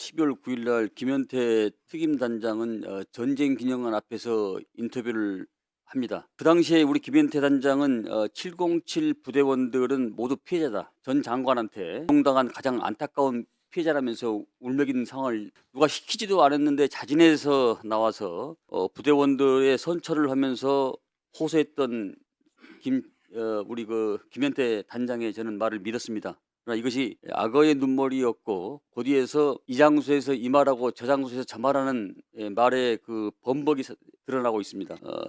12월 9일 날 김현태 특임 단장은 어, 전쟁 기념관 앞에서 인터뷰를 합니다. 그 당시에 우리 김현태 단장은 어, 707 부대원들은 모두 피해자다. 전 장관한테 동당한 가장 안타까운 피해자라면서 울먹이는 상황을 누가 시키지도 않았는데 자진해서 나와서 어, 부대원들의 선처를 하면서 호소했던 김 어, 우리 그 김현태 단장의 저는 말을 믿었습니다. 그러나 이것이 악어의 눈물이었고 그 뒤에서 이 말하고 저 장소에서 저 말하는 예, 말의 그 범벅이 서- 드러나고 있습니다. 어,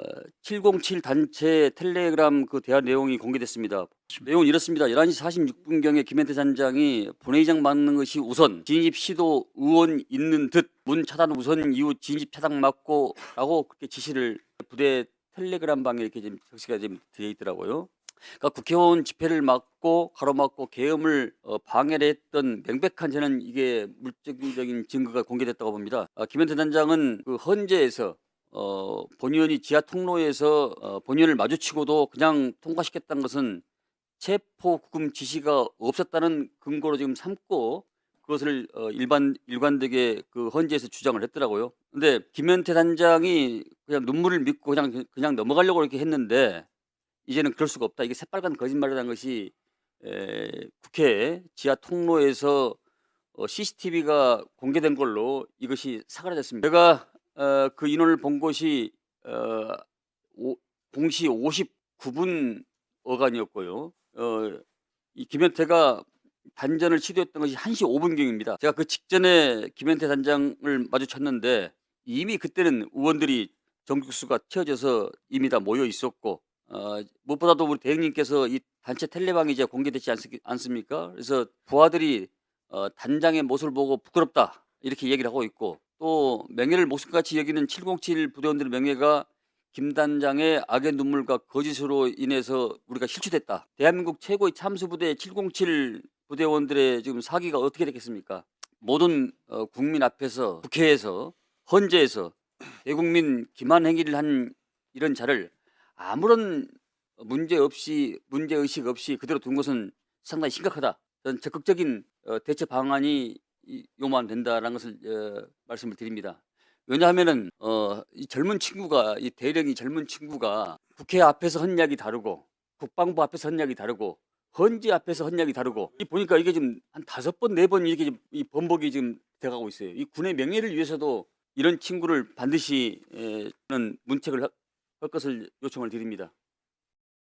707 단체 텔레그램 그 대화 내용이 공개됐습니다. 내용은 이렇습니다. 11시 46분경에 김현태 단장이 본회의장 맞는 것이 우선 진입 시도 의원 있는 듯 문 차단 우선 이후 진입 차단 맞고라고 그렇게 지시를 부대 텔레그램 방에 이렇게 지금 적시가 지금 되어 있더라고요. 그러니까 국회의원 집회를 막고 가로막고 계엄을 어, 방해를 했던 명백한 저는 이게 물적인 증거가 공개됐다고 봅니다. 아, 김현태 단장은 그 헌재에서 어, 본 의원이 지하 통로에서 어, 본 의원을 마주치고도 그냥 통과시켰다는 것은 체포 구금 지시가 없었다는 근거로 지금 삼고 그것을 어, 일반 일관되게 그 헌재에서 주장을 했더라고요. 근데 김현태 단장이 그냥 눈물을 믿고 그냥 그냥 넘어가려고 이렇게 했는데 이제는 그럴 수가 없다. 이게 새빨간 거짓말이라는 것이 에, 국회 지하 통로에서 어, CCTV가 공개된 걸로 이것이 사그라졌습니다. 제가 어, 그 인원을 본 곳이 어, 오, 공시 59분 어간이었고요. 어, 이 김현태가 단전을 시도했던 것이 1시 5분경입니다. 제가 그 직전에 김현태 단장을 마주쳤는데 이미 그때는 의원들이 정국수가 채워져서 이미 다 모여 있었고 어, 무엇보다도 우리 대행님께서 이 단체 텔레방이 이제 공개되지 않습, 않습니까? 그래서 부하들이 어, 단장의 모습을 보고 부끄럽다 이렇게 얘기를 하고 있고 또 명예를 목숨같이 여기는 707 부대원들의 명예가 김 단장의 악의 눈물과 거짓으로 인해서 우리가 실추됐다. 대한민국 최고의 참수부대 707 부대원들의 지금 사기가 어떻게 됐겠습니까? 모든 어, 국민 앞에서 국회에서 헌재에서 대국민 기만 행위를 한 이런 자를 아무런 문제 없이 문제 의식 없이 그대로 둔 것은 상당히 심각하다. 저는 적극적인 어, 대처 방안이 이- 요만 된다라는 것을 어, 말씀을 드립니다. 왜냐하면은 어, 이 젊은 친구가 이 대령이 젊은 친구가 국회 앞에서 한 이야기 다르고 국방부 앞에서 한 이야기 다르고 헌재 앞에서 한 이야기 다르고 이 보니까 이게 지금 한 다섯 번 네 번 이렇게 이 번복이 지금 돼가고 있어요. 이 군의 명예를 위해서도 이런 친구를 반드시 에, 는 문책을 것을 요청을 드립니다.